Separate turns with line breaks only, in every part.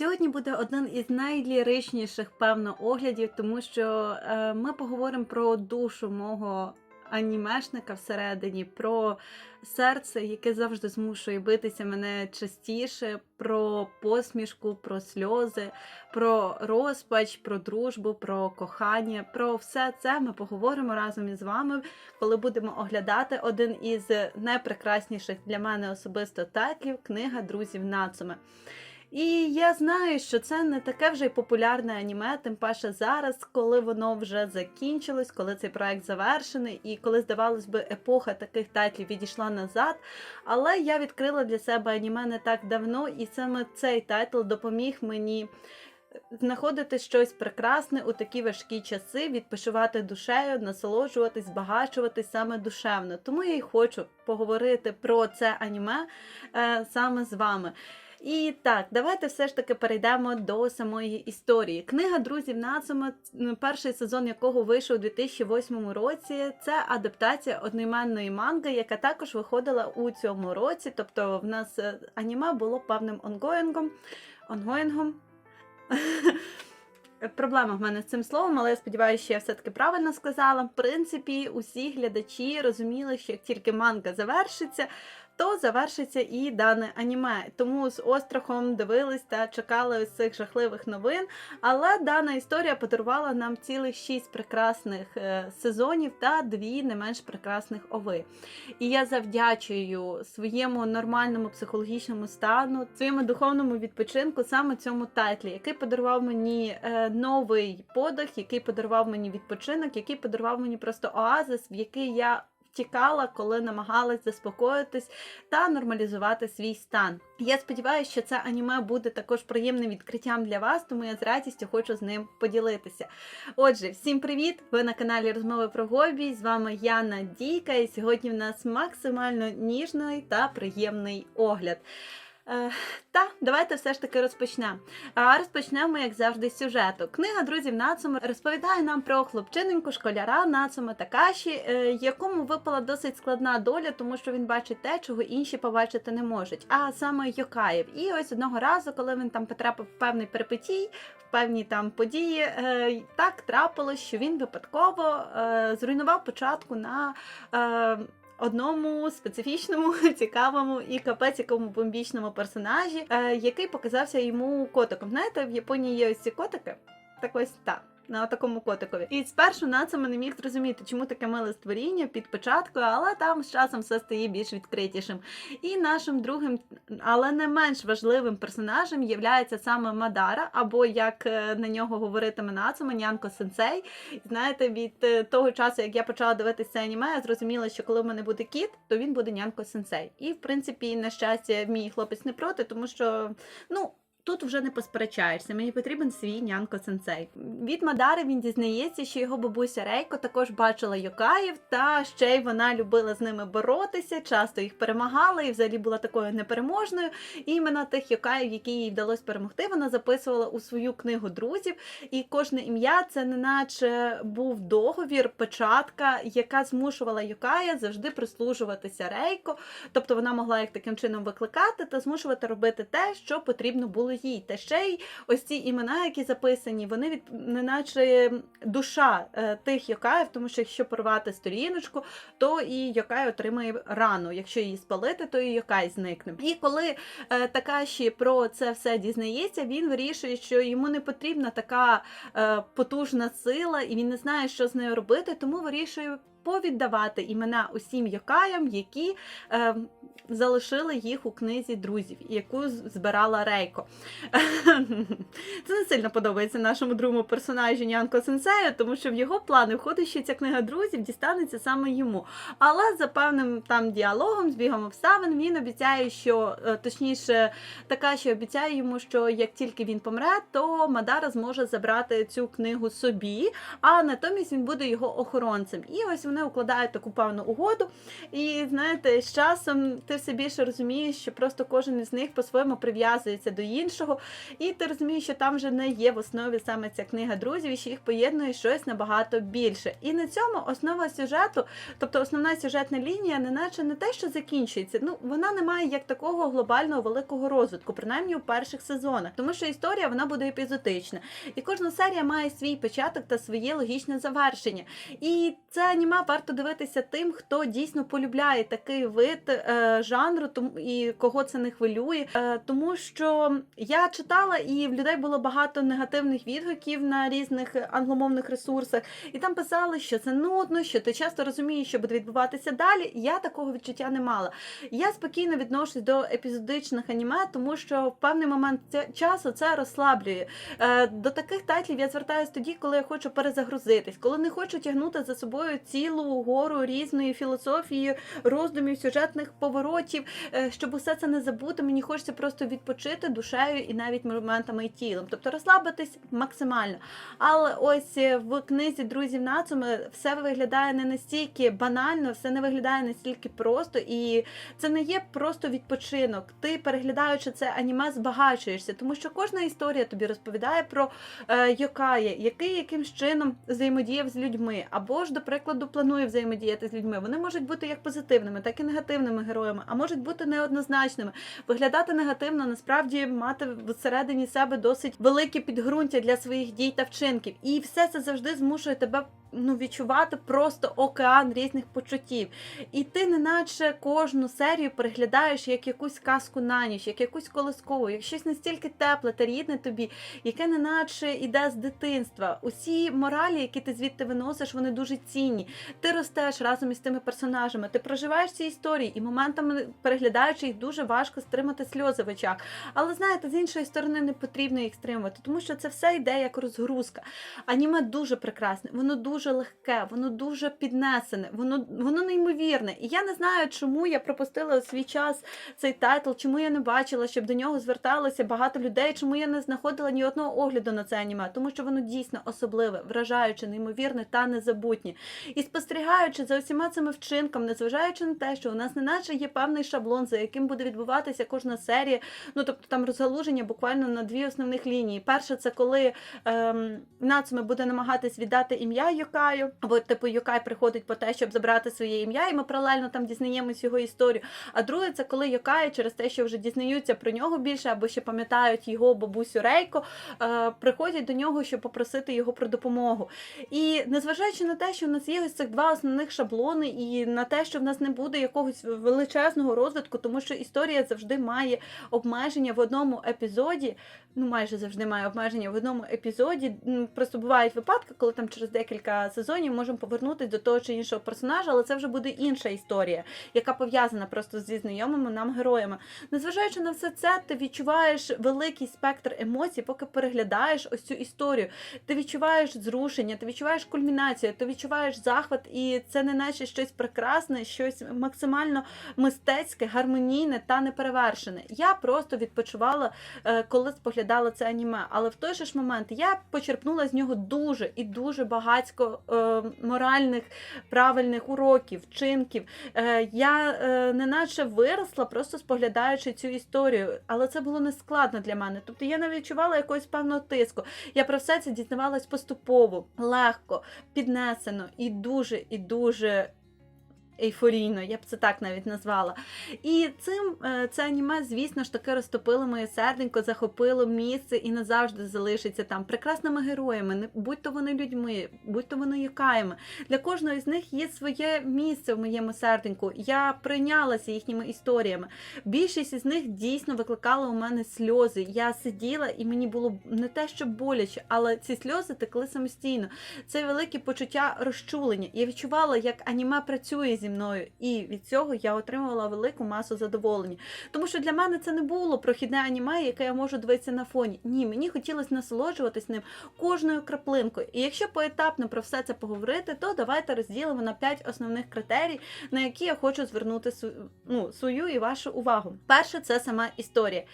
Сьогодні буде один із найліричніших, певно, оглядів, тому що е, ми поговоримо про душу мого анімешника всередині, про серце, яке завжди змушує битися мене частіше, про посмішку, про сльози, про розпач, про дружбу, про кохання. Про все це ми поговоримо разом із вами, коли будемо оглядати один із найпрекрасніших для мене особисто тайтлів книга друзів Нацуме. І я знаю, що це не таке вже й популярне аніме, тим паче зараз, коли воно вже закінчилось, коли цей проект завершений, і коли, здавалось би, епоха таких тайтлів відійшла назад. Але я відкрила для себе аніме не так давно, і саме цей тайтл допоміг мені. Знаходити щось прекрасне у такі важкі часи, відпочивати душею, насолоджуватись, збагачуватись саме душевно. Тому я й хочу поговорити про це аніме е, саме з вами. І так, давайте все ж таки перейдемо до самої історії. Книга друзів Нацума, перший сезон якого вийшов у 2008 році. Це адаптація одноіменної манги, яка також виходила у цьому році. Тобто, в нас е, аніме було певним онгоїнгом. онгоїнгом. Проблема в мене з цим словом, але я сподіваюся, що я все-таки правильно сказала. В принципі, усі глядачі розуміли, що як тільки манга завершиться, то завершиться і дане аніме. Тому з острахом дивились та чекали ось цих жахливих новин. Але дана історія подарувала нам цілих шість прекрасних е, сезонів та дві не менш прекрасних ови. І я завдячую своєму нормальному психологічному стану, своєму духовному відпочинку саме цьому тайтлі, який подарував мені е, новий подих, який подарував мені відпочинок, який подарував мені просто оазис, в який я втікала, коли намагалась заспокоїтись та нормалізувати свій стан. Я сподіваюся, що це аніме буде також приємним відкриттям для вас, тому я з радістю хочу з ним поділитися. Отже, всім привіт! Ви на каналі Розмови про Гобі. З вами Яна Дійка, і сьогодні в нас максимально ніжний та приємний огляд. Е, Та давайте все ж таки розпочнемо. А розпочнемо, як завжди, з сюжету. Книга друзів Нацуми розповідає нам про хлопчиненьку школяра Нацуми Такаші, е, якому випала досить складна доля, тому що він бачить те, чого інші побачити не можуть. А саме Йокаєв. І ось одного разу, коли він там потрапив в певний перипетій, в певні там події, е, так трапилось, що він випадково зруйнував початку на. Одному специфічному, цікавому і капець якому бомбічному персонажі, е, який показався йому котиком. Знаєте, в Японії є ось ці котики. Так ось так. На такому котикові. І спершу Нацума не міг зрозуміти, чому таке миле створіння під початкою, але там з часом все стає більш відкритішим. І нашим другим, але не менш важливим персонажем є саме Мадара, або як е, на нього говоритиме Нацума, Нянко Сенсей. Знаєте, від е, того часу, як я почала дивитися аніме, я зрозуміла, що коли в мене буде кіт, то він буде Нянко Сенсей. І в принципі, на щастя, мій хлопець не проти, тому що ну. Тут вже не посперечаєшся, мені потрібен свій нянко сенсей. Від Мадари він дізнається, що його бабуся Рейко також бачила Йокаїв, та ще й вона любила з ними боротися, часто їх перемагала і взагалі була такою непереможною. І іменно тих Йокаїв, які їй вдалося перемогти, вона записувала у свою книгу друзів. І кожне ім'я це неначе був договір, печатка, яка змушувала Йокая завжди прислужуватися Рейко. Тобто вона могла їх таким чином викликати та змушувати робити те, що потрібно було їй. Та ще й ось ці імена, які записані, вони від неначе душа е, тих Йокаїв, тому що якщо порвати сторіночку, то і Йокай отримає рану. Якщо її спалити, то і Йокай зникне. І коли е, Такаші про це все дізнається, він вирішує, що йому не потрібна така е, потужна сила, і він не знає, що з нею робити, тому вирішує. Повіддавати імена усім Йокаям, які е, залишили їх у книзі друзів, яку збирала Рейко. Це не сильно подобається нашому другому персонажі Нянко Сенсею, тому що в його плани входить, що ця книга друзів дістанеться саме йому. Але за певним там діалогом, збігом обставин, він обіцяє, що е, точніше, така, що обіцяє йому, що як тільки він помре, то Мадара зможе забрати цю книгу собі, а натомість він буде його охоронцем. І ось вони укладають таку певну угоду. І знаєте, з часом ти все більше розумієш, що просто кожен із них по-своєму прив'язується до іншого, і ти розумієш, що там вже не є в основі саме ця книга друзів, і що їх поєднує щось набагато більше. І на цьому основа сюжету, тобто основна сюжетна лінія, не наче не те, що закінчується. Ну вона не має як такого глобального великого розвитку, принаймні у перших сезонах, тому що історія вона буде епізодична, і кожна серія має свій початок та своє логічне завершення. І це аніме варто дивитися тим, хто дійсно полюбляє такий вид е, жанру, тому і кого це не хвилює. Е, тому що я читала, і в людей було багато негативних відгуків на різних англомовних ресурсах, і там писали, що це нудно, що ти часто розумієш, що буде відбуватися далі. Я такого відчуття не мала. Я спокійно відношусь до епізодичних аніме, тому що в певний момент часу це розслаблює. Е, До таких тайтлів я звертаюся тоді, коли я хочу перезагрузитись, коли не хочу тягнути за собою цілу гору різної філософії, роздумів, сюжетних поворотів, е, щоб усе це не забути. Мені хочеться просто відпочити душею і навіть моментами і тілом, тобто розслабитись максимально. Але ось е, в книзі друзів Нацуми все виглядає не настільки банально, все не виглядає настільки просто, і це не є просто відпочинок. Ти переглядаючи це аніме, збагачуєшся, тому що кожна історія тобі розповідає про е, Йокає, який якимсь чином взаємодіяв з людьми, або ж, до прикладу, планує взаємодіяти з людьми. Вони можуть бути як позитивними, так і негативними героями, а можуть бути неоднозначними. Виглядати негативно, насправді мати всередині себе досить велике підґрунтя для своїх дій та вчинків. І все це завжди змушує тебе ну, відчувати просто океан різних почуттів. І ти, неначе кожну серію переглядаєш як якусь казку на ніч, як якусь колискову, як щось настільки тепле та рідне тобі, яке неначе іде з дитинства. Усі моралі, які ти звідти виносиш, вони дуже цінні. Ти ростеш разом із тими персонажами, ти проживаєш ці історії, і моментами переглядаючи їх, дуже важко стримати сльози в очах. Але знаєте, з іншої сторони не потрібно їх стримувати, тому що це все йде як розгрузка. Аніме дуже прекрасне, воно дуже легке, воно дуже піднесене, воно воно неймовірне. І я не знаю, чому я пропустила свій час цей тайтл, чому я не бачила, щоб до нього зверталося багато людей, чому я не знаходила ні одного огляду на це аніме, тому що воно дійсно особливе, вражаюче, неймовірне та незабутнє. І спостерігаючи за усіма цими вчинками, незважаючи на те, що у нас не наче є певний шаблон, за яким буде відбуватися кожна серія. Ну тобто там розгалуження буквально на дві основних лінії. Перше, це коли ем, Нацуме буде намагатись віддати ім'я Йокаю, або типу Йокай приходить по те, щоб забрати своє ім'я, і ми паралельно там дізнаємось його історію. А друге, це коли Йокай через те, що вже дізнаються про нього більше, або ще пам'ятають його бабусю Рейко, е, приходять до нього, щоб попросити його про допомогу. І незважаючи на те, що в нас є ось цих два основних шаблони, і на те, що в нас не буде якогось величезного розвитку, тому що історія завжди має обмеження в одному епізоді. Ну, майже завжди має обмеження в одному епізоді. Просто бувають випадки, коли там через декілька сезонів можемо повернутися до того чи іншого персонажа, але це вже буде інша історія, яка пов'язана просто зі знайомими нам героями. Незважаючи на все це, ти відчуваєш великий спектр емоцій, поки переглядаєш ось цю історію. Ти відчуваєш зрушення, ти відчуваєш кульмінацію, ти відчуваєш захват, і це не наче щось прекрасне, щось максимально мистецьке, гармонійне та неперевершене. Я просто відпочивала, е, коли споглядала це аніме. Але в той же ж момент я почерпнула з нього дуже і дуже багатько е, моральних правильних уроків, вчинків. Е, я е, неначе виросла, просто споглядаючи цю історію, але це було не складно для мене. Тобто я не відчувала якогось певного тиску. Я про все це дізнавалась поступово, легко, піднесено і дуже, і дуже. Ейфорійно, я б це так навіть назвала. І цим е, це аніме, звісно ж, таки розтопило моє серденько, захопило місце і назавжди залишиться там прекрасними героями, будь то вони людьми, будь то вони юкаями. Для кожного з них є своє місце в моєму серденьку. Я прийнялася їхніми історіями. Більшість із них дійсно викликала у мене сльози. Я сиділа і мені було не те, що боляче, але ці сльози текли самостійно. Це велике почуття розчулення. Я відчувала, як аніме працює зі мною, і від цього я отримувала велику масу задоволення. Тому що для мене це не було прохідне аніме, яке я можу дивитися на фоні. Ні, мені хотілося насолоджуватись ним кожною краплинкою. І якщо поетапно про все це поговорити, то давайте розділимо на 5 основних критерій, на які я хочу звернути ну, свою і вашу увагу. Перше, це сама історія.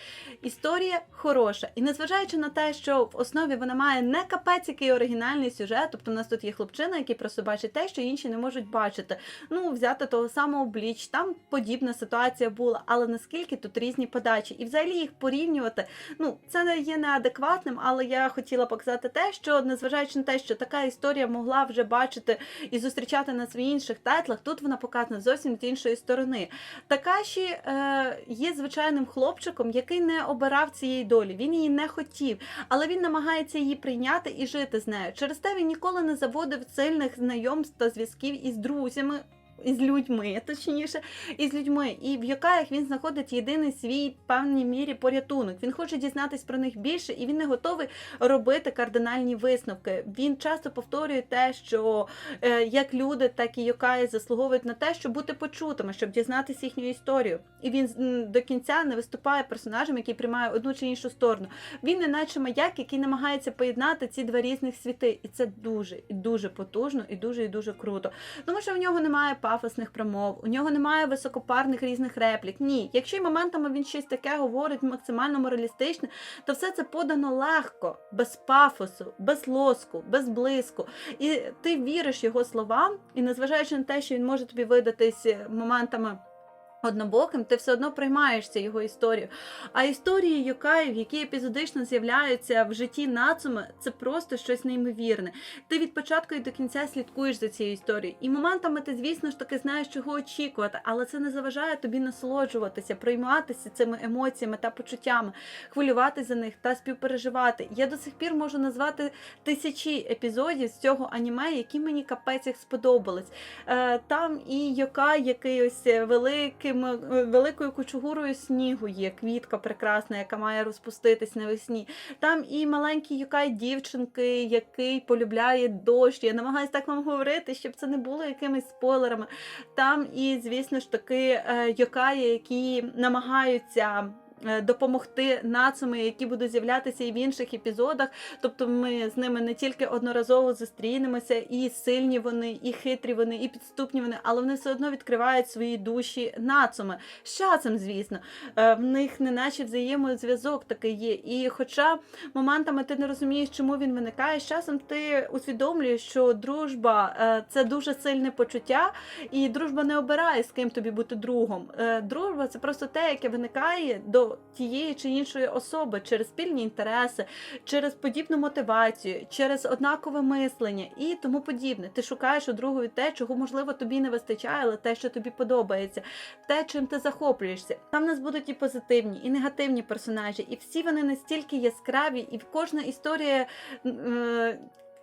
Історія хороша. І незважаючи на те, що в основі вона має не капець який оригінальний сюжет, тобто у нас тут є хлопчина, який просто бачить те, що інші не можуть бачити. Ну, взяти того самого Бліч, там подібна ситуація була, але наскільки тут різні подачі, і взагалі їх порівнювати, ну це не є неадекватним, але я хотіла показати те, що незважаючи на те, що така історія могла вже бачити і зустрічати нас в інших тайтлах, тут вона показана зовсім з іншої сторони. Такаші е, є звичайним хлопчиком, який не обирав цієї долі. Він її не хотів, але він намагається її прийняти і жити з нею. Через те він ніколи не заводив сильних знайомств та зв'язків із друзями. Із людьми, точніше, із людьми, і в Йокаях він знаходить єдиний свій певній мірі порятунок. Він хоче дізнатись про них більше, і він не готовий робити кардинальні висновки. Він часто повторює те, що е, як люди, так і Йокаї заслуговують на те, щоб бути почутими, щоб дізнатися їхню історію. І він до кінця не виступає персонажем, який приймає одну чи іншу сторону. Він не наче маяк, який намагається поєднати ці два різних світи. І це дуже і дуже потужно, і дуже і дуже круто. Тому що в нього немає пафосних промов, у нього немає високопарних різних реплік. Ні, якщо й моментами він щось таке говорить максимально моралістичне, то все це подано легко, без пафосу, без лоску, без блиску. І ти віриш його словам, і незважаючи на те, що він може тобі видатись моментами. Однобоким, ти все одно приймаєшся його історію. А історії Йокаїв, які епізодично з'являються в житті Нацуми, це просто щось неймовірне. Ти від початку і до кінця слідкуєш за цією історією. І моментами ти, звісно ж таки, знаєш, чого очікувати, але це не заважає тобі насолоджуватися, прийматися цими емоціями та почуттями, хвилюватися за них та співпереживати. Я до сих пір можу назвати тисячі епізодів з цього аніме, які мені капець як сподобались. Е, там і Йокай, який ось великим, е, великою кучугурою снігу є, квітка прекрасна, яка має розпуститись навесні. Там і маленький юкай дівчинки, який полюбляє дощ. Я намагаюся так вам говорити, щоб це не було якимись спойлерами. Там і, звісно ж таки, юкаї, які намагаються. Е, Допомогти нацами, які будуть з'являтися і в інших епізодах. Тобто ми з ними не тільки одноразово зустрінемося, і сильні вони, і хитрі вони, і підступні вони, але вони все одно відкривають свої душі нацами. З часом, звісно, Е, в них неначе взаємозв'язок такий є. І хоча моментами ти не розумієш, чому він виникає, з часом ти усвідомлюєш, що дружба е, це дуже сильне почуття, і дружба не обирає, з ким тобі бути другом. Дружба це просто те, яке виникає до тієї чи іншої особи через спільні інтереси, через подібну мотивацію, через однакове мислення і тому подібне. Ти шукаєш у другої те, чого можливо тобі не вистачає, але те, що тобі подобається, те, чим ти захоплюєшся. Там в нас будуть і позитивні, і негативні персонажі, і всі вони настільки яскраві, і в кожна історія.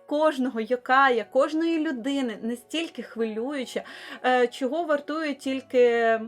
Е, Кожного Йокая, кожної людини настільки хвилююча, е, чого вартують тільки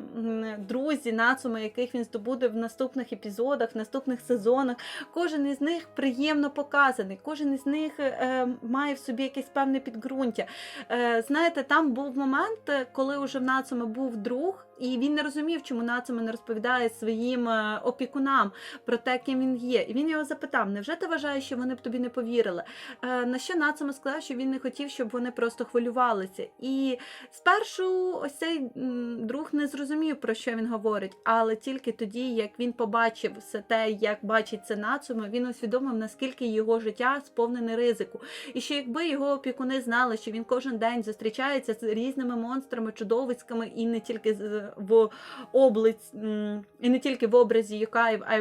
друзі, нацуми, яких він здобуде в наступних епізодах, в наступних сезонах. Кожен із них приємно показаний, кожен із них е, має в собі якесь певне підґрунтя. Е, знаєте, там був момент, е, коли уже в нацуми був друг. І він не розумів, чому Нацуме не розповідає своїм е, опікунам про те, ким він є. І він його запитав: невже ти вважаєш, що вони б тобі не повірили? Е, на що Нацуме сказав, що він не хотів, щоб вони просто хвилювалися. І спершу ось цей друг не зрозумів, про що він говорить, але тільки тоді, як він побачив все те, як бачить це Нацуме, він усвідомив, наскільки його життя сповнене ризику. І що якби його опікуни знали, що він кожен день зустрічається з різними монстрами, чудовиськами, і не тільки в облиць, і не тільки в образі Юкаїв, а й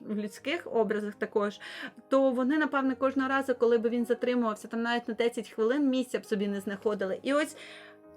в людських образах також, то вони, напевне, кожного разу, коли би він затримувався, там навіть на 10 хвилин місця б собі не знаходили. І ось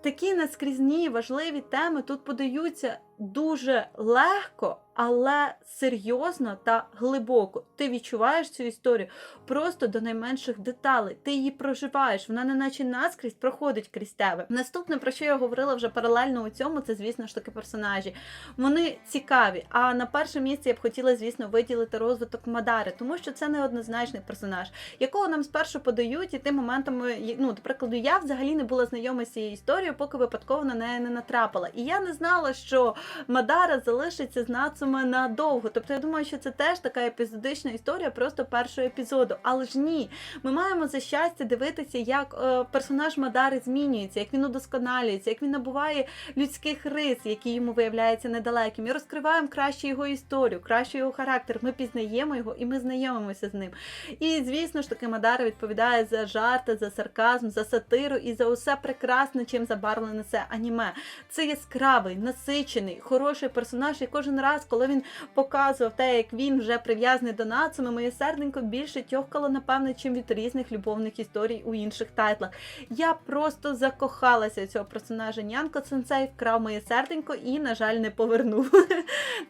такі наскрізні важливі теми тут подаються дуже легко, але серйозно та глибоко. Ти відчуваєш цю історію просто до найменших деталей. Ти її проживаєш, вона не наче наскрізь проходить крізь тебе. Наступне, про що я говорила вже паралельно у цьому, це, звісно ж таки, персонажі. Вони цікаві. А на перше місце я б хотіла, звісно, виділити розвиток Мадари, тому що це неоднозначний персонаж, якого нам спершу подають, і тим моментами, ну, до прикладу, я взагалі не була знайома з цією історією, поки випадково на неї не натрапила. І я не знала, що Мадара залишиться з Нацуме надовго. Тобто я думаю, що це теж така епізодична історія просто першого епізоду. Але ж ні, ми маємо за щастя дивитися, як е, персонаж Мадари змінюється, як він удосконалюється, як він набуває людських рис, які йому виявляються недалеким. І розкриваємо краще його історію, краще його характер. Ми пізнаємо його і ми знайомимося з ним. І звісно ж таки, Мадара відповідає за жарти, за сарказм, за сатиру і за усе прекрасне, чим забарвлене це аніме. Це яскравий, насичений, хороший персонаж. І кожен раз, коли він показував те, як він вже прив'язаний до Нацуми, моє серденько більше тьохкало, напевне, чим від різних любовних історій у інших тайтлах. Я просто закохалася цього персонажа. Нянко Сенсей вкрав моє серденько і, на жаль, не повернув.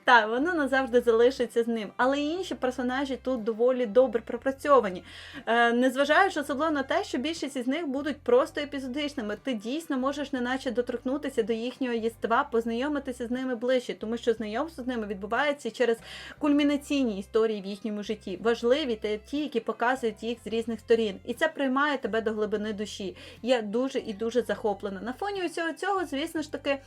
Так, воно назавжди залишиться з ним. Але інші персонажі тут доволі добре пропрацьовані. Е, Незважаючи особливо на те, що більшість із них будуть просто епізодичними. Ти дійсно можеш неначе доторкнутися до їхнього єства, познайомитися з ними ближче, тому що знайомство з ними відбувається через кульмінаційні історії в їхньому житті, важливі та ті, які показують їх з різних сторін. І це приймає тебе до глибини душі. Я дуже і дуже захоплена. На фоні усього цього, звісно ж таки.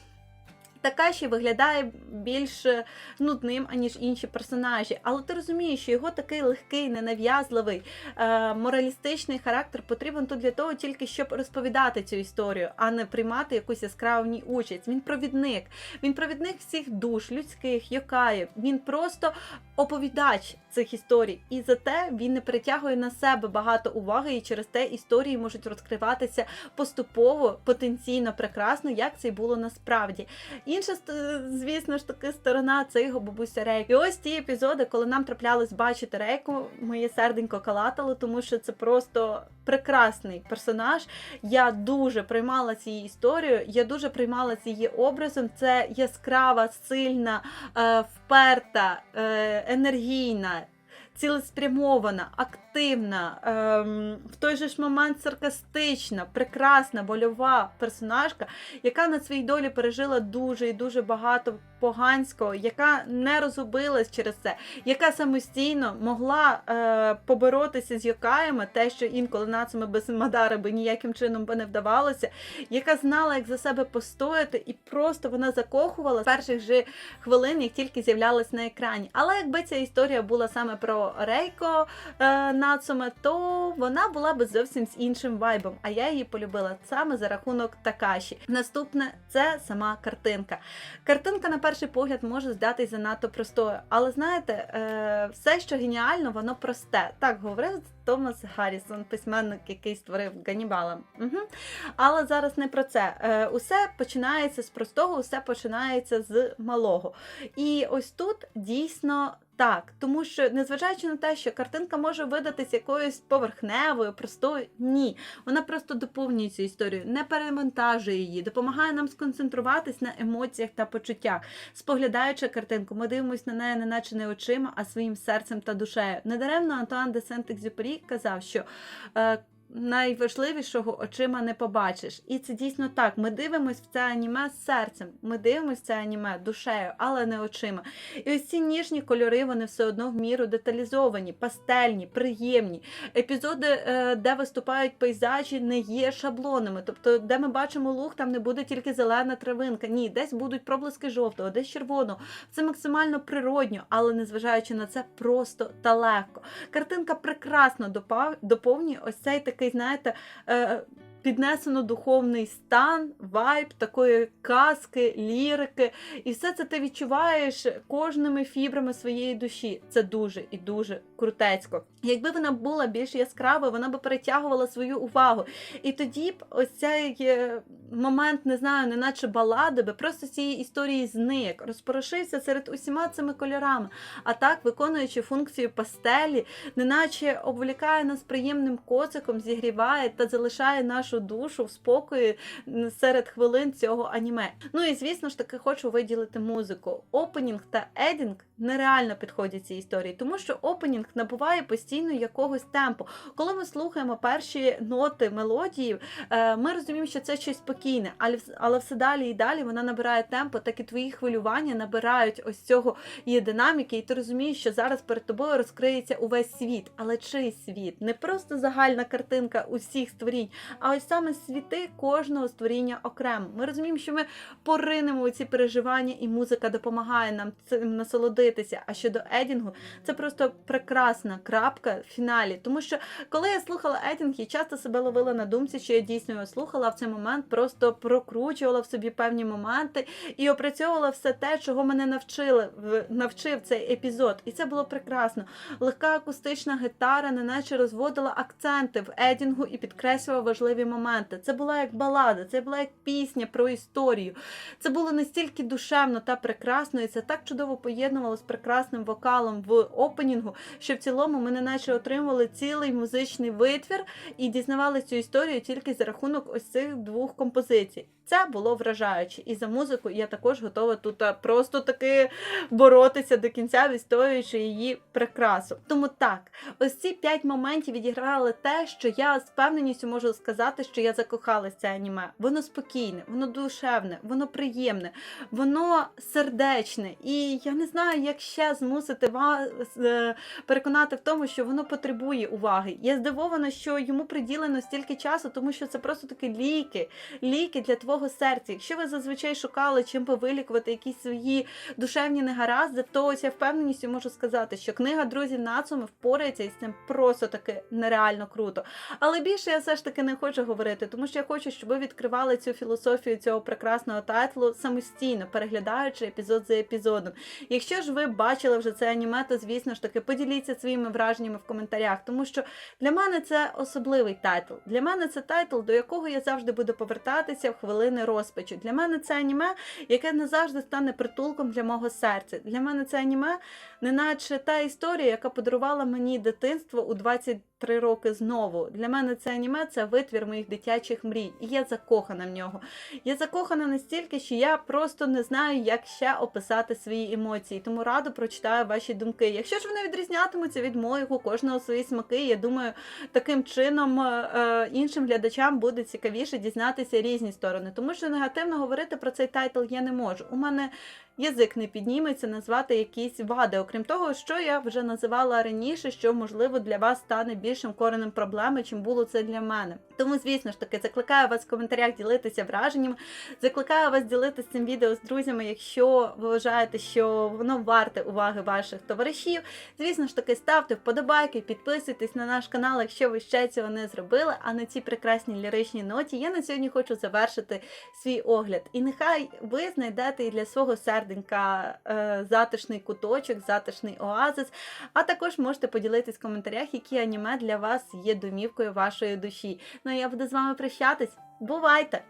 Така ще виглядає більш е, нудним, аніж інші персонажі. Але ти розумієш, що його такий легкий, ненав'язливий, е, моралістичний характер потрібен тут для того, тільки щоб розповідати цю історію, а не приймати якусь яскраву в участь. Він провідник. Він провідник всіх душ, людських, йокаїв. Він просто оповідач цих історій. І зате він не притягує на себе багато уваги, і через те історії можуть розкриватися поступово, потенційно прекрасно, як це й було насправді. Інша, звісно ж таки, сторона це його бабуся Рейко. І ось ті епізоди, коли нам траплялось бачити Рейку, моє серденько калатало, тому що це просто прекрасний персонаж. Я дуже приймала цією історією, я дуже приймала її образом. Це яскрава, сильна, е, вперта, е, енергійна. Цілеспрямована, активна, ем, в той же ж момент саркастична, прекрасна, больова персонажка, яка на своїй долі пережила дуже і дуже багато поганського, яка не розгубилась через це, яка самостійно могла е, поборотися з йокаями, те, що інколи нацами без Мадари би ніяким чином би не вдавалося, яка знала, як за себе постояти, і просто вона закохувала з перших же хвилин, як тільки з'являлась на екрані. Але якби ця історія була саме про Рейко е, Нацуме, то вона була би зовсім з іншим вайбом. А я її полюбила саме за рахунок Такаші. Наступне це сама картинка. Картинка, на перший погляд, може здатись занадто простою, але знаєте, е, все, що геніально, воно просте. Так говорив Томас Гаррісон, письменник, який створив Ганібала. Угу. Але зараз не про це. Е, усе починається з простого, усе починається з малого. І ось тут дійсно. Так, тому що незважаючи на те, що картинка може видатись якоюсь поверхневою, простою, ні. Вона просто доповнює цю історію, не перемонтажує її, допомагає нам сконцентруватись на емоціях та почуттях. Споглядаючи картинку, ми дивимося на неї не наче не очима, а своїм серцем та душею. Недаремно Антуан де Сент-Екзюпері казав, що. Найважливішого очима не побачиш. І це дійсно так. Ми дивимося в це аніме серцем. Ми дивимося це аніме душею, але не очима. І ось ці ніжні кольори, вони все одно в міру деталізовані, пастельні, приємні. Епізоди, е, де виступають пейзажі, не є шаблонами. Тобто, де ми бачимо луг, там не буде тільки зелена травинка. Ні, десь будуть проблиски жовтого, десь червоного. Це максимально природньо, але незважаючи на це, просто та легко. Картинка прекрасно доповнює ось цей такий, знаєте. е, Піднесено духовний стан, вайб такої казки, лірики, і все це ти відчуваєш кожними фібрами своєї душі. Це дуже і дуже крутецько. Якби вона була більш яскравою, вона би перетягувала свою увагу. І тоді б ось цей е, момент, не знаю, неначе балади, би просто цієї історії зник, розпорошився серед усіма цими кольорами. А так, виконуючи функцію пастелі, неначе обволікає нас приємним коциком, зігріває та залишає нашу душу в спокої серед хвилин цього аніме. Ну і звісно ж таки хочу виділити музику. Опенінг та едінг нереально підходять цій історії, тому що опенінг набуває постійно якогось темпу. Коли ми слухаємо перші ноти мелодії, е, ми розуміємо, що це щось спокійне, але але все далі і далі вона набирає темпу, так і твої хвилювання набирають ось цього її динаміки, і ти розумієш, що зараз перед тобою розкриється увесь світ. Але чий світ? Не просто загальна картинка усіх створінь, а ось саме світи кожного створіння окремо. Ми розуміємо, що ми поринемо у ці переживання, і музика допомагає нам цим насолодитися. А щодо едінгу, це просто прекрасна крапка в фіналі. Тому що коли я слухала едінг, я часто себе ловила на думці, що я дійсно його слухала в цей момент, просто прокручувала в собі певні моменти і опрацьовувала все те, чого мене навчили навчив цей епізод. І це було прекрасно. Легка акустична гітара, неначе розводила акценти в едінгу і підкреслювала важливі моменти. Це була як балада, це була як пісня про історію. Це було настільки душевно та прекрасно, і це так чудово поєднувало з прекрасним вокалом в опенінгу, що в цілому ми неначе отримували цілий музичний витвір і дізнавали цю історію тільки за рахунок ось цих двох композицій. বসে আছে Це було вражаюче. І за музику я також готова тут просто таки боротися до кінця, відстоюючи її прикрасу. Тому так, ось ці п'ять моментів відіграли те, що я з впевненістю можу сказати, що я закохалась в це аніме. Воно спокійне, воно душевне, воно приємне, воно сердечне. І я не знаю, як ще змусити вас е, переконати в тому, що воно потребує уваги. Я здивована, що йому приділено стільки часу, тому що це просто такі ліки, ліки для твого серця. Якщо ви зазвичай шукали чим повилікувати якісь свої душевні негаразди, то ось я впевненістю можу сказати, що книга друзів Нацуми впорається із цим просто таки нереально круто. Але більше я все ж таки не хочу говорити, тому що я хочу, щоб ви відкривали цю філософію цього прекрасного тайтлу самостійно, переглядаючи епізод за епізодом. Якщо ж ви бачили вже це аніме, то звісно ж таки поділіться своїми враженнями в коментарях, тому що для мене це особливий тайтл. Для мене це тайтл, до якого я завжди буду повертатися в хвилини розпачу. Для мене це аніме, яке не завжди стане притулком для мого серця. Для мене це аніме, неначе та історія, яка подарувала мені дитинство у 23 роки знову. Для мене це аніме це витвір моїх дитячих мрій, і я закохана в нього. Я закохана настільки, що я просто не знаю, як ще описати свої емоції. Тому радо прочитаю ваші думки. Якщо ж вони відрізнятимуться від моїх, у кожного свої смаки, я думаю, таким чином е, е, іншим глядачам буде цікавіше дізнатися різні сторони. Тому що негативно говорити про цей тайтл я не можу. У мене язик не підніметься назвати якісь вади, окрім того, що я вже називала раніше, що можливо для вас стане більшим коренем проблеми, чим було це для мене. Тому, звісно ж таки, закликаю вас в коментарях ділитися враженнями. Закликаю вас ділитися цим відео з друзями, якщо ви вважаєте, що воно варте уваги ваших товаришів. Звісно ж таки, ставте вподобайки, підписуйтесь на наш канал, якщо ви ще цього не зробили. А на цій прекрасній ліричній ноті я на сьогодні хочу завершити свій огляд. І нехай ви знайдете і для свого серденька е, затишний куточок, затишний оазис. А також можете поділитись в коментарях, які аніме для вас є домівкою вашої душі. Ну а я буду з вами прощатись. Бувайте!